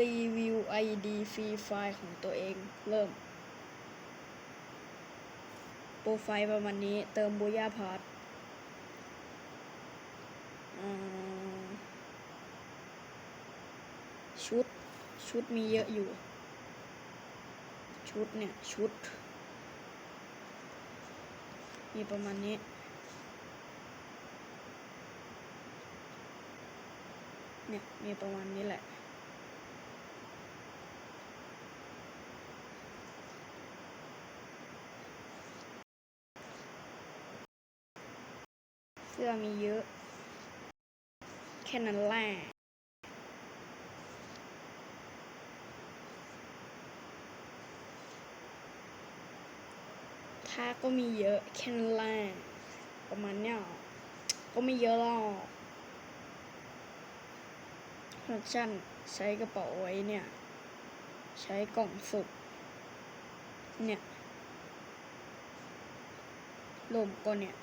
รีวิว ID ฟรีไฟล์ของตัวเองเริ่ม โปรไฟล์ประมาณนี้เติมบูย่าพาร์ทชุด ชุดมีเยอะอยู่ ชุดเนี่ย ชุด มีประมาณนี้เนี่ย มีประมาณนี้แหละ เสื้อมีเยอะ แค่นั้นแหละท่าก็มีเยอะ แค่นั้นแหละประมาณเนี้ยก็ไม่เยอะหรอกฟังก์ชันใช้กระเป๋าไว้เนี่ย ใช้กล่องสุกเนี่ยลมก็เนี่ย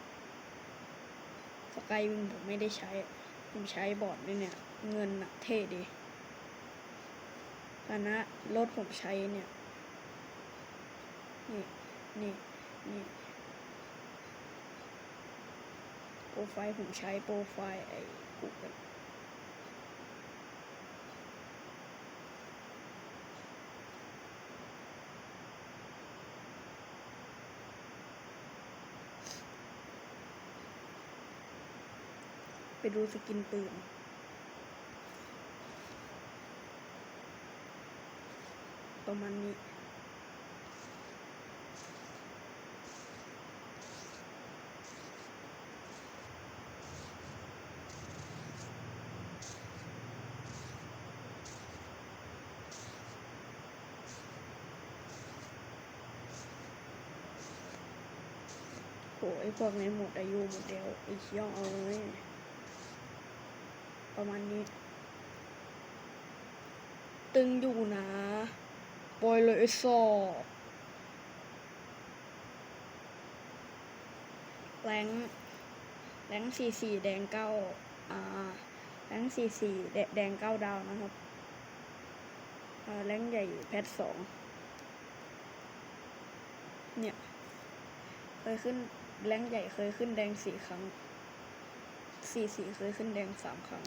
สกายวิงผมไม่ได้ใช้ ผมใช้บอร์ดด้วยเนี่ย เงินอะเท่ดีฐานะรถผมใช้เนี่ย นี่ นี่ นี่โปรไฟล์ผมใช้โปรไฟล์ไอ้กูเกิล ไปดูสกินปืนประมาณนี้โหไอพวกนี้หมดอายุหมดเดียวไอ้เชี่ยเอ้ย ประมาณนี้ ตึงอยู่นะปอยเลยสอบแรงแรงสี่สี่แดงเก้าอ่าแรงสี่สี่แดงเก้าดาวนะครับแรงใหญ่แพทสองเนี่ย เคยขึ้นแรงใหญ่เคยขึ้นแดงสี่ครั้ง สี่สี่เคยขึ้นแดงสามครั้ง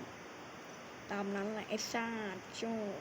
ตามนั้นแหละไอ้ชาติโชค